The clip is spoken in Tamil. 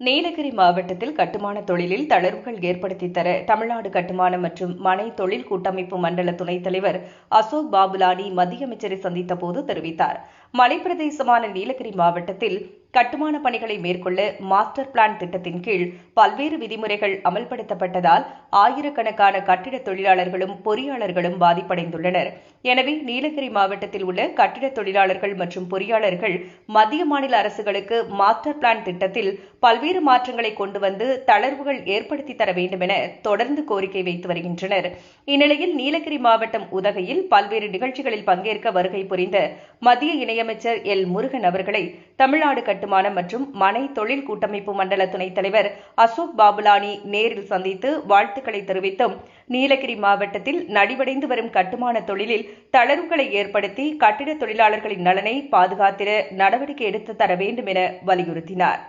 நீலகிரி மாவட்டத்தில் கட்டுமான தொழிலில் தளர்வுகள் ஏற்படுத்தி தர தமிழ்நாடு கட்டுமான மற்றும் மனை தொழில் கூட்டமைப்பு மண்டல துணைத் தலைவர் அசோக் பாபுலானி மத்திய அமைச்சரை சந்தித்த போது தெரிவித்தார். மலைப்பிரதேசமான நீலகிரி மாவட்டத்தில் கட்டுமான பணிகளை மேற்கொள்ள மாஸ்டர் பிளான் திட்டத்தின் கீழ் பல்வேறு விதிமுறைகள் அமல்படுத்தப்பட்டதால் ஆயிரக்கணக்கான கட்டிட தொழிலாளர்களும் பொறியாளர்களும் பாதிப்படைந்துள்ளனர். எனவே நீலகிரி மாவட்டத்தில் உள்ள கட்டிட தொழிலாளர்கள் மற்றும் பொறியாளர்கள் மத்திய மாநில அரசுகளுக்கு மாஸ்டர் பிளான் திட்டத்தில் பல்வேறு மாற்றங்களை கொண்டு வந்து தளர்வுகள் ஏற்படுத்தி தர வேண்டும் என தொடர்ந்து கோரிக்கை வைத்து வருகின்றனர். இந்நிலையில் நீலகிரி மாவட்டம் உதகையில் பல்வேறு நிகழ்ச்சிகளில் பங்கேற்க வருகை புரிந்த மத்திய இணையமைச்சர் எல் முருகன் அவர்களை தமிழ்நாடு கட்டுமானம் மற்றும் மனை தொழில் கூட்டமைப்பு மண்டல துணைத் தலைவர் அசோக் பாபுலானி நேரில் சந்தித்து வாழ்த்துக்களை தெரிவித்தும் நீலகிரி மாவட்டத்தில் நடிவடைந்து வரும் கட்டுமான தொழிலில் தளர்வுகளை ஏற்படுத்தி கட்டிட தொழிலாளர்களின் நலனை பாதுகாத்திட நடவடிக்கை எடுத்து தர வேண்டும் என வலியுறுத்தினார்.